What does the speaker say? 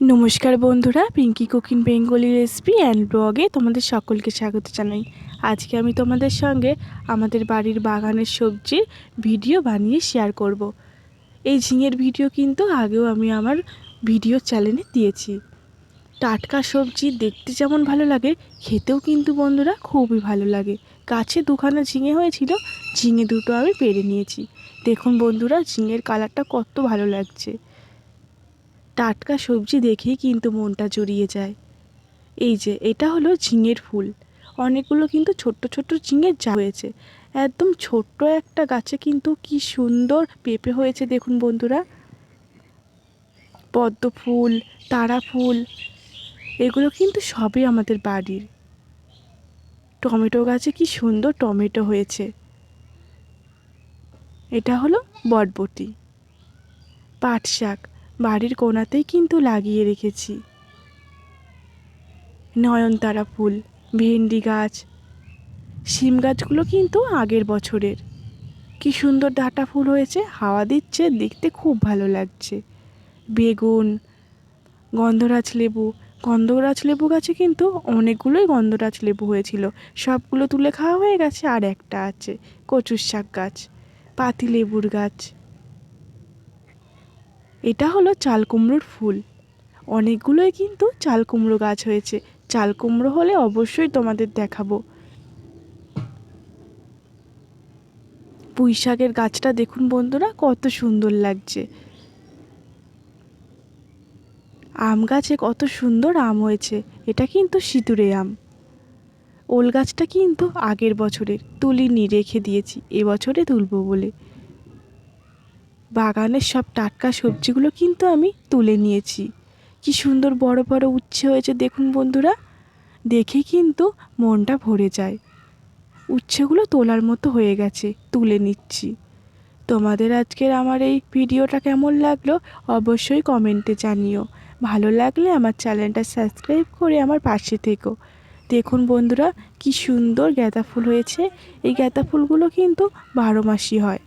নমস্কার বন্ধুরা Pinky cooking Bengali recipe and ব্লগে তোমাদের সকলকে স্বাগত জানাই। আজকে আমি তোমাদের সঙ্গে আমাদের বাড়ির বাগানের সবজির ভিডিও বানিয়ে শেয়ার করব। এই ঝিঙের ভিডিও কিন্তু আগেও আমি আমার ভিডিও চ্যানেলে দিয়েছি। টাটকা সবজি দেখতে যেমন ভালো লাগে, খেতেও কিন্তু বন্ধুরা খুবই ভালো লাগে। গাছে দুখানা ঝিঙে হয়েছিল, ঝিঙে দুটো আমি পেরে নিয়েছি। দেখুন বন্ধুরা, ঝিঙের কালারটা কত ভালো লাগছে। টাটকা সবজি দেখেই কিন্তু মনটা জড়িয়ে যায়। এই যে, এটা হলো ঝিঙের ফুল। অনেকগুলো কিন্তু ছোট্ট ছোট্ট ঝিঙের যা হয়েছে। একদম ছোট্ট একটা গাছে কিন্তু কি সুন্দর পেঁপে হয়েছে দেখুন বন্ধুরা। পদ্ম ফুল, তারা ফুল, এগুলো কিন্তু সবই আমাদের বাড়ির। টমেটো গাছে কি সুন্দর টমেটো হয়েছে। এটা হলো বটবটি পাট শাক বাড়ির কোণাতেই কিন্তু লাগিয়ে রেখেছি। নয়নতারা ফুল, ভেন্ডি গাছ, শিম গাছগুলো কিন্তু আগের বছরের। কি সুন্দর ডাঁটা ফুল হয়েছে, হাওয়া দিচ্ছে, দেখতে খুব ভালো লাগছে। বেগুন, গন্ধরাজ লেবু গন্ধরাজ লেবু গাছে কিন্তু অনেকগুলোই গন্ধরাজ লেবু হয়েছিল। সবগুলো তুলে খাওয়া হয়ে গেছে, আর একটা আছে, কচুর শাক গাছ পাতি লেবুর গাছ। এটা হলো চাল কুমড়োর ফুল। অনেকগুলোই কিন্তু চাল কুমড়ো গাছ হয়েছে। চাল কুমড়ো হলে অবশ্যই তোমাদের দেখাবো। পুঁই শাকের গাছটা দেখুন বন্ধুরা, কত সুন্দর লাগছে। আম গাছে কত সুন্দর আম হয়েছে। এটা কিন্তু সিঁদুরে আম। ওল গাছটা কিন্তু আগের বছরের। তুলিনি রেখে দিয়েছি, এবছরে তুলবো বলে। বাগানের সব টাটকা সবজিগুলো কিন্তু আমি তুলে নিয়েছি। কি সুন্দর বড় বড় উচ্ছে হয়েছে দেখুন বন্ধুরা। দেখে কিন্তু মনটা ভরে যায়। উচ্ছেগুলো তোলার মতো হয়ে গেছে, তুলে নিচ্ছি। তোমাদের আজকের আমার এই ভিডিওটা কেমন লাগল অবশ্যই কমেন্টে জানিও। ভালো লাগলে আমার চ্যানেলটা সাবস্ক্রাইব করে আমার পাশে থেকো। দেখুন বন্ধুরা, কি সুন্দর গাঁদা ফুল হয়েছে। এই গাঁদা ফুলগুলো কিন্তু বারো মাসই হয়।